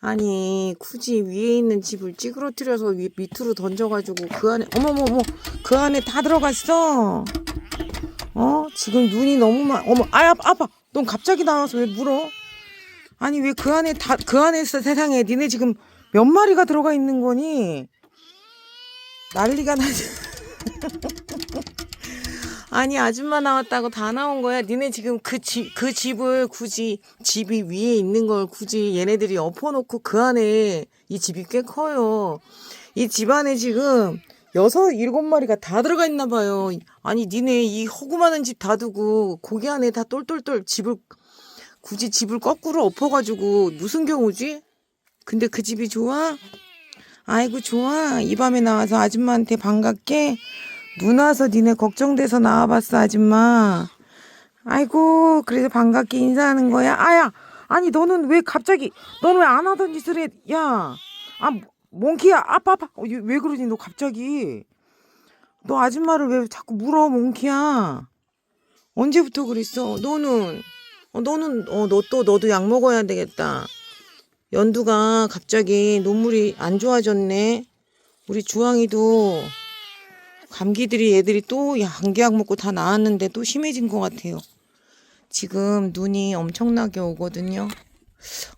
아니 굳이 위에 있는 집을 찌그러뜨려서 위, 밑으로 던져가지고 그 안에 어머머머 그 안에 다 들어갔어. 어? 지금 눈이 너무 많 어머 아 아파 넌 갑자기 나와서 왜 물어? 아니 왜 그 안에 다 그 안에 있어 세상에. 니네 지금 몇 마리가 들어가 있는 거니? 난리가 나지 아니 아줌마 나왔다고 다 나온 거야. 니네 지금 그 집 그 집을 굳이 집이 위에 있는 걸 굳이 얘네들이 엎어놓고 그 안에 이 집이 꽤 커요. 이 집 안에 지금 여섯 일곱 마리가 다 들어가 있나 봐요. 아니 니네 이 허구많은 집다 두고 고기 안에 다 똘똘똘 집을 굳이 집을 거꾸로 엎어가지고 무슨 경우지? 근데 그 집이 좋아? 아이고 좋아. 이 밤에 나와서 아줌마한테 반갑게 눈 와서 니네 걱정돼서 나와봤어 아줌마. 아이고 그래서 반갑게 인사하는 거야. 아야 아니 너는 왜 갑자기 너는 왜 안 하던 짓을 해? 야, 아 몽키야 아빠 아빠 어, 얘왜 그러니 너 갑자기? 너 아줌마를 왜 자꾸 물어 몽키야? 언제부터 그랬어? 너는 어, 너는 어 너 또 너도 약 먹어야 되겠다. 연두가 갑자기 눈물이 안 좋아졌네. 우리 주황이도 감기들이 얘들이 또 양기약 먹고 다 나았는데 또 심해진 것 같아요. 지금 눈이 엄청나게 오거든요.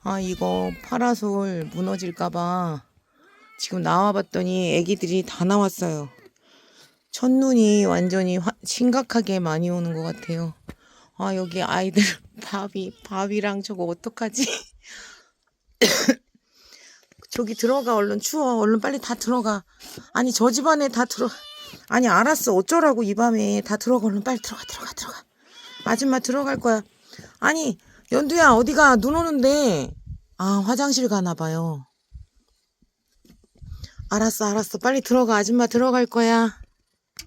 아, 이거 파라솔 무너질까봐 지금 나와봤더니 애기들이 다 나왔어요. 첫눈이 완전히 화- 심각하게 많이 오는 것 같아요. 아, 여기 아이들 밥이, 밥이랑 저거 어떡하지? 저기 들어가 얼른 추워 얼른 빨리 다 들어가 아니 저 집안에 다 들어 아니 알았어. 어쩌라고 이 밤에 다 들어가 얼른 빨리 들어가 들어가 들어가. 아줌마 들어갈 거야. 아니 연두야 어디가? 눈 오는데. 아 화장실 가나 봐요. 알았어 알았어. 빨리 들어가. 아줌마 들어갈 거야